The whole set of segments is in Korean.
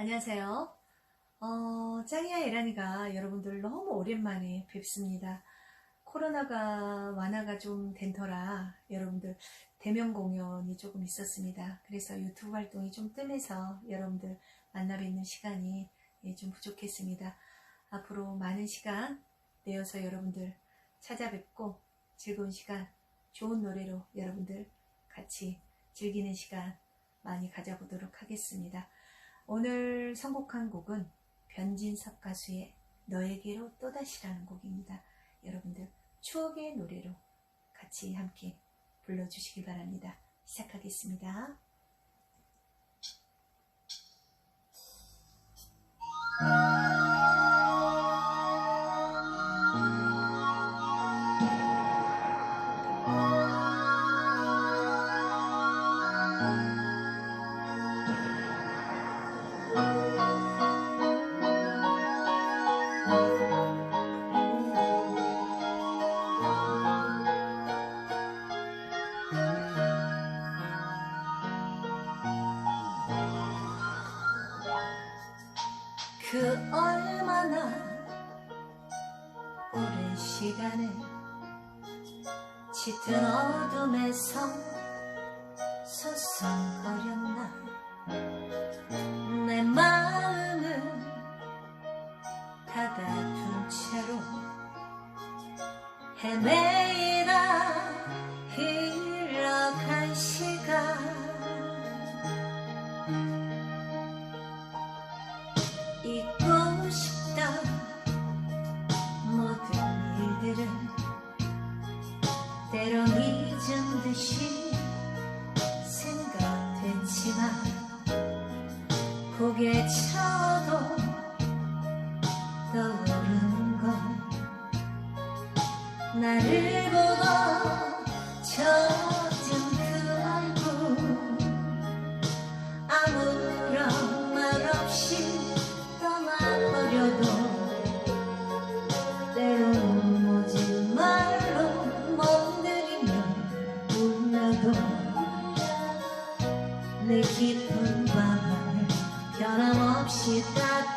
안녕하세요. 어, 짱이야 에란이가 여러분들 너무 오랜만에 뵙습니다. 코로나가 완화가 좀 된 터라 여러분들 대면 공연이 조금 있었습니다. 그래서 유튜브 활동이 좀 뜸해서 여러분들 만나 뵙는 시간이 예, 좀 부족했습니다. 앞으로 많은 시간 내어서 여러분들 찾아뵙고 즐거운 시간, 좋은 노래로 여러분들 같이 즐기는 시간 많이 가져보도록 하겠습니다. 오늘 선곡한 곡은 변진섭 가수의 너에게로 또다시라는 곡입니다. 여러분들 추억의 노래로 같이 함께 불러주시기 바랍니다. 시작하겠습니다. 그 얼마나 오랜 시간을 짙은 어둠에서 서성거렸나. 내마 고개 쳐도 떠오르는 건 나를 보고 젖은 그 얼굴 아무런 말 없이 떠나버려도 때론 모진 말로 멍들이며 울려도 내 깊은 밤을 변함없이 따뜻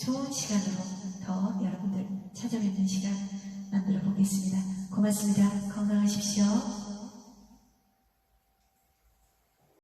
좋은 시간으로 더 여러분들 찾아뵙는 시간 만들어 보겠습니다. 고맙습니다. 건강하십시오.